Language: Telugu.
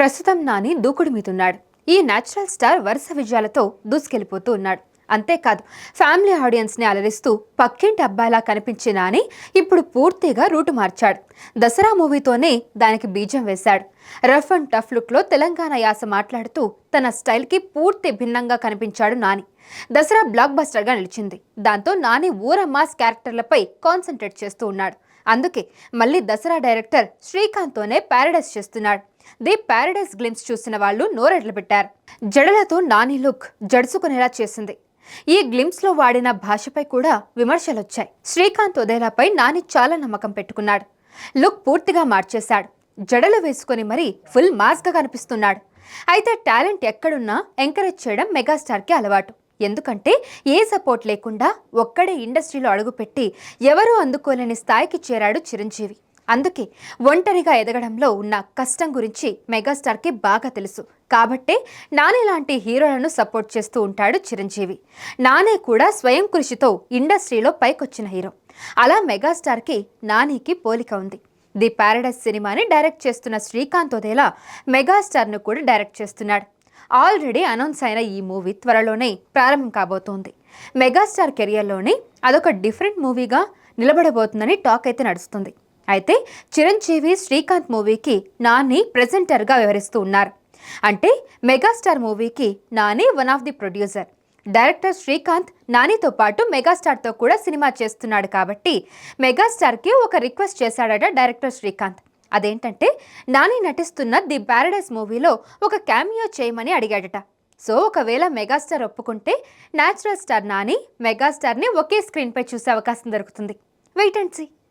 ప్రస్తుతం నాని దూకుడు మీదున్నాడు. ఈ నేచురల్ స్టార్ వరుస విజయాలతో దూసుకెళ్ళిపోతూ ఉన్నాడు. అంతేకాదు ఫ్యామిలీ ఆడియన్స్ని అలరిస్తూ పక్కింటి అబ్బాయిలా కనిపించిన నాని ఇప్పుడు పూర్తిగా రూటు మార్చాడు. దసరా మూవీతోనే దానికి బీజం వేశాడు. రఫ్ అండ్ టఫ్ లుక్లో తెలంగాణ యాస మాట్లాడుతూ తన స్టైల్కి పూర్తి భిన్నంగా కనిపించాడు నాని. దసరా బ్లాక్ బస్టర్గా నిలిచింది. దాంతో నాని ఊర మాస్ క్యారెక్టర్లపై కాన్సన్ట్రేట్ చేస్తూ ఉన్నాడు. అందుకే మళ్ళీ దసరా డైరెక్టర్ శ్రీకాంత్తోనే పారడైజ్ చేస్తున్నాడు. ది ప్యారడైజ్ గ్లిమ్స్ చూసిన వాళ్ళు నోరెడ్లు పెట్టారు. జడలతో నాని లుక్ జడుసుకునేలా చేసింది. ఈ గ్లిమ్స్లో వాడిన భాషపై కూడా విమర్శలొచ్చాయి. శ్రీకాంత్ ఉదయలపై నాని చాలా నమ్మకం పెట్టుకున్నాడు. లుక్ పూర్తిగా మార్చేశాడు. జడలు వేసుకొని మరీ ఫుల్ మాస్గా కనిపిస్తున్నాడు. అయితే టాలెంట్ ఎక్కడున్నా ఎంకరేజ్ చేయడం మెగాస్టార్కి అలవాటు. ఎందుకంటే ఏ సపోర్ట్ లేకుండా ఒక్కడే ఇండస్ట్రీలో అడుగుపెట్టి ఎవరూ అందుకోలేని స్థాయికి చేరాడు చిరంజీవి. అందుకే ఒంటరిగా ఎదగడంలో ఉన్న కష్టం గురించి మెగాస్టార్కి బాగా తెలుసు. కాబట్టే నానే లాంటి హీరోలను సపోర్ట్ చేస్తూ ఉంటాడు చిరంజీవి. నానే కూడా స్వయం కృషితో ఇండస్ట్రీలో పైకొచ్చిన హీరో. అలా మెగాస్టార్కి నానికి పోలిక ఉంది. ది ప్యారడైస్ సినిమాని డైరెక్ట్ చేస్తున్న శ్రీకాంత్ ఒదేలా మెగాస్టార్ను కూడా డైరెక్ట్ చేస్తున్నాడు. ఆల్రెడీ అనౌన్స్ అయిన ఈ మూవీ త్వరలోనే ప్రారంభం కాబోతోంది. మెగాస్టార్ కెరియర్లోనే అదొక డిఫరెంట్ మూవీగా నిలబడబోతుందని టాక్ అయితే నడుస్తుంది. అయితే చిరంజీవి శ్రీకాంత్ మూవీకి నాని ప్రెజెంటర్గా వ్యవహరిస్తూ ఉన్నారు. అంటే మెగాస్టార్ మూవీకి Nani one of the producer. Director Srikanth నానితో పాటు మెగాస్టార్తో కూడా సినిమా చేస్తున్నాడు కాబట్టి మెగాస్టార్కి ఒక రిక్వెస్ట్ చేశాడట డైరెక్టర్ శ్రీకాంత్. అదేంటంటే నాని నటిస్తున్న ది ప్యారడైస్ మూవీలో ఒక క్యామియో చేయమని అడిగాడట. సో ఒకవేళ మెగాస్టార్ ఒప్పుకుంటే న్యాచురల్ స్టార్ నాని మెగాస్టార్ని ఒకే స్క్రీన్పై చూసే అవకాశం దొరుకుతుంది. Wait and see.